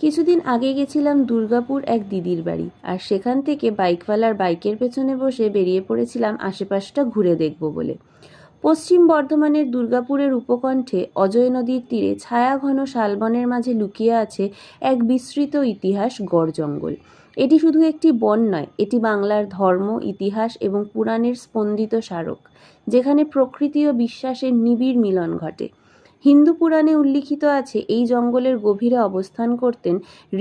কিছুদিন আগে গেছিলাম দুর্গাপুর এক দিদির বাড়ি, আর সেখান থেকে বাইকওয়ালার বাইকের পেছনে বসে বেরিয়ে পড়েছিলাম আশেপাশটা ঘুরে দেখব বলে। পশ্চিম বর্ধমানের দুর্গাপুরের উপকণ্ঠে অজয় নদীর তীরে ছায়াঘন শালবনের মাঝে লুকিয়ে আছে এক বিস্তৃত ইতিহাস গড় জঙ্গল। এটি শুধু একটি বন নয়, এটি বাংলার ধর্ম, ইতিহাস এবং পুরাণের স্পন্দিত স্মারক, যেখানে প্রকৃতি ও বিশ্বাসের নিবিড় মিলন ঘটে। হিন্দু পুরাণে উল্লিখিত আছে, এই জঙ্গলের গভীরে অবস্থান করতেন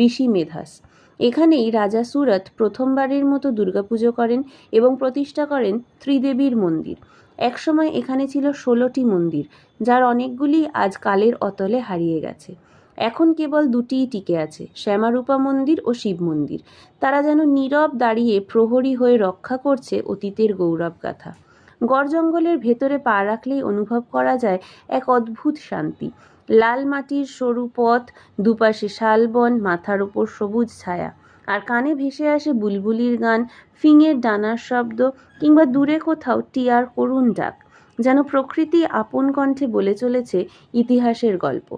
ঋষি মেধাস। এখানেই রাজা সুরত প্রথমবারের মতো দুর্গাপুজো করেন এবং প্রতিষ্ঠা করেন ত্রিদেবীর মন্দির। একসময় এখানে ছিল ষোলোটি মন্দির, যার অনেকগুলি আজ কালের অতলে হারিয়ে গেছে। এখন কেবল দুটিই টিকে আছে, শ্যামারূপা মন্দির ও শিব মন্দির। তারা যেন নীরব দাঁড়িয়ে প্রহরী হয়ে রক্ষা করছে অতীতের গৌরব গাথা গড় জঙ্গলের ভেতরে পা রাখলেই অনুভব করা যায় এক অদ্ভুত শান্তি। লাল মাটির সরু পথ, দুপাশে শালবন, মাথার ওপর সবুজ ছায়া। আর কানে ভেসে আসে বুলবুলির গান, ফিঙের ডানার শব্দ কিংবা দূরে কোথাও টিয়ার করুণ ডাক, যেন প্রকৃতি আপন কণ্ঠে বলে চলেছে ইতিহাসের গল্প।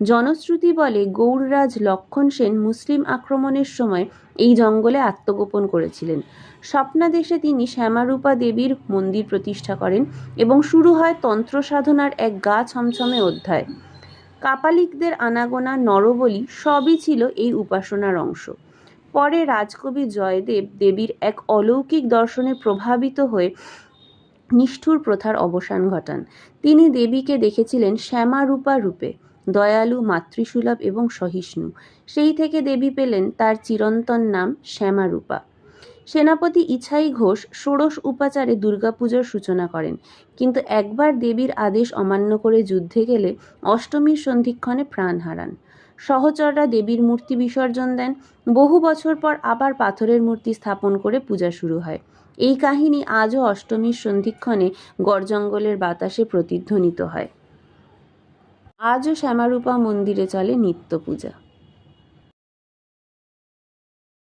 জনশ্রুতি বলে গৌড়রাজ লক্ষণ সেন মুসলিম আক্রমণের সময় এই জঙ্গলে আত্মগোপন করেছিলেন। স্বপ্নাদেশে তিনি শ্যামারূপা দেবীর মন্দির প্রতিষ্ঠা করেন এবং শুরু হয় তন্ত্র সাধনার এক গা ছমছমে অধ্যায়। কাপালিকদের আনাগোনা নরবলি সবই ছিল এই উপাসনার অংশ। পরে রাজকবি জয়দেব দেবীর এক অলৌকিক দর্শনে প্রভাবিত হয়ে নিষ্ঠুর প্রথার অবসান ঘটান। তিনি দেবীকে দেখেছিলেন শ্যামারূপা রূপে। দয়ালু, মাতৃসুলভ এবং সহিষ্ণু। সেই থেকে দেবী পেলেন তার চিরন্তন নাম শ্যামারূপা। সেনাপতি ইছাই ঘোষ ষোড়শ উপাচারে দুর্গাপুজোর সূচনা করেন। কিন্তু একবার দেবীর আদেশ অমান্য করে যুদ্ধে গেলে অষ্টমীর সন্ধিক্ষণে প্রাণ হারান। সহচররা দেবীর মূর্তি বিসর্জন দেন। বহু বছর পর আবার পাথরের মূর্তি স্থাপন করে পূজা শুরু হয়। এই কাহিনী আজও অষ্টমীর সন্ধিক্ষণে গড় জঙ্গলের বাতাসে প্রতিধ্বনিত হয়। আজও শ্যামারূপা মন্দিরে চলে নিত্য পূজা।